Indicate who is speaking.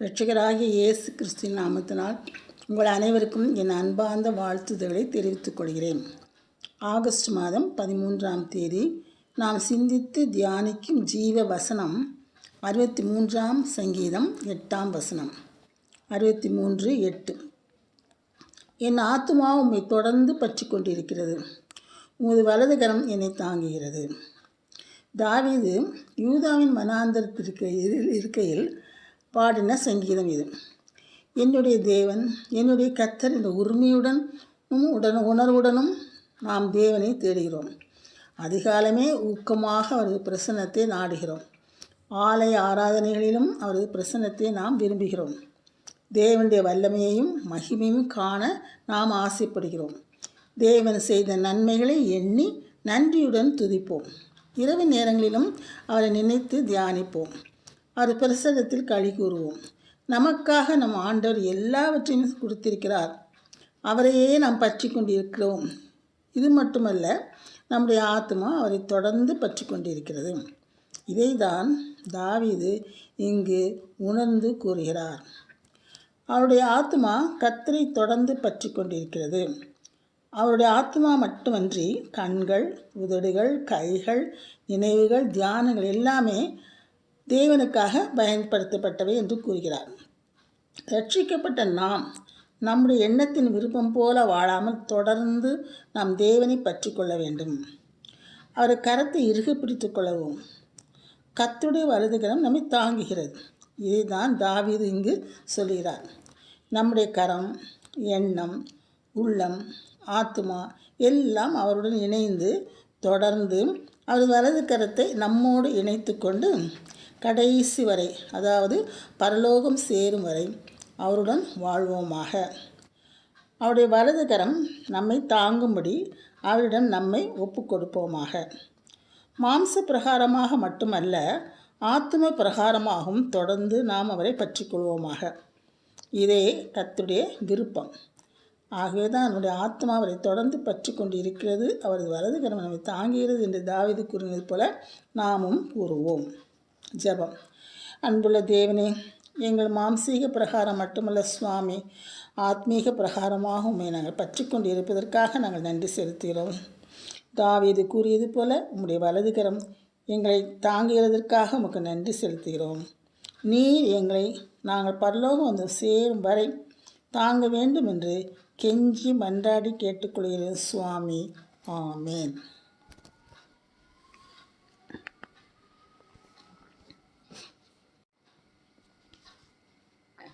Speaker 1: ரட்சகராகிய இயேசு கிறிஸ்தின் நாமத்தினால் உங்கள் அனைவருக்கும் என் அன்பார்ந்த வாழ்த்துதல்களை தெரிவித்துக் கொள்கிறேன். ஆகஸ்ட் மாதம் பதிமூன்றாம் தேதி நாம் சிந்தித்து தியானிக்கும் ஜீவ வசனம் அறுபத்தி மூன்றாம் சங்கீதம் எட்டாம் வசனம். அறுபத்தி மூன்று எட்டு. என் ஆத்மா உம்மை தொடர்ந்து பற்றி கொண்டிருக்கிறது. உமது வலது கரம் என்னை தாங்குகிறது. தாவீது யூதாவின் மனாந்தரத்திற்கு இருக்கையில் பாடின சங்கீதம் இது. என்னுடைய தேவன் என்னுடைய கத்தர் என்ற உரிமையுடனும் உடன் உணர்வுடனும் நாம் தேவனை தேடுகிறோம். அதிகாலமே ஊக்கமாக அவரது பிரசன்னத்தை நாடுகிறோம். ஆலய ஆராதனைகளிலும் அவரது பிரசன்னத்தை நாம் விரும்புகிறோம். தேவனுடைய வல்லமையையும் மகிமையும் காண நாம் ஆசைப்படுகிறோம். தேவன் செய்த நன்மைகளை எண்ணி நன்றியுடன் துதிப்போம். இரவு நேரங்களிலும் அவரை நினைத்து தியானிப்போம். அவர் பிரசங்கத்தில் களி கூறுவோம். நமக்காக நம் ஆண்டவர் எல்லாவற்றையும் கொடுத்திருக்கிறார். அவரையே நாம் பற்றி கொண்டிருக்கிறோம். இது மட்டுமல்ல நம்முடைய ஆத்மா அவரை தொடர்ந்து பற்றி கொண்டிருக்கிறது. இதைதான் தாவிது இங்கு உணர்ந்து கூறுகிறார். அவருடைய ஆத்மா கத்தரை தொடர்ந்து பற்றி கொண்டிருக்கிறது. அவருடைய ஆத்மா மட்டுமன்றி கண்கள் உதடுகள் கைகள் நினைவுகள் தியானங்கள் எல்லாமே தேவனுக்காக பயன்படுத்தப்பட்டவை என்று கூறுகிறார். ரட்சிக்கப்பட்ட நாம் நம்முடைய எண்ணத்தின் விருப்பம் போல வாழாமல் தொடர்ந்து நாம் தேவனை பற்றி கொள்ள வேண்டும். அவர் கரத்தை இறுக பிடித்து கொள்ளவும் கத்துடைய வலதுகரம் நம்மை தாங்குகிறது. இதை தான் தாவீது இங்கு சொல்கிறார் நம்முடைய கரம் எண்ணம் உள்ளம் ஆத்மா எல்லாம் அவருடன் இணைந்து தொடர்ந்து அவர் வலது கரத்தை நம்மோடு இணைத்து கொண்டு கடைசி வரை அதாவது பரலோகம் சேரும் வரை அவருடன் வாழ்வோமாக. அவருடைய வலதுகரம் நம்மை தாங்கும்படி அவரிடம் நம்மை ஒப்பு கொடுப்போமாக மாம்ச பிரகாரமாக மட்டுமல்ல ஆத்ம பிரகாரமாகவும் தொடர்ந்து நாம் அவரை பற்றி கொள்வோமாக இதே கத்துடைய விருப்பம். ஆகவே தான் நம்முடைய ஆத்மா அவரை தொடர்ந்து பற்றி கொண்டு இருக்கிறது அவரது வலது கரம் நம்மை தாங்குகிறது என்று தாவிது கூறினது போல நாமும் கூறுவோம். ஜபம். அன்புள்ள தேவனே எங்கள் மாம்சீக பிரகாரம் மட்டுமல்ல சுவாமி ஆத்மீக பிரகாரமாக உண்மை நாங்கள் பற்றி கொண்டு இருப்பதற்காக நாங்கள் நன்றி செலுத்துகிறோம். தாவீது கூறியது போல உம்முடைய வலதுகரம் எங்களை தாங்குகிறதற்காக உமக்கு நன்றி செலுத்துகிறோம். நீர் எங்களை நாங்கள் பரலோகம் வந்து சேரும் வரை தாங்க வேண்டும் என்று கெஞ்சி மன்றாடி கேட்டுக்கொள்கிறேன் சுவாமி. ஆமேன்.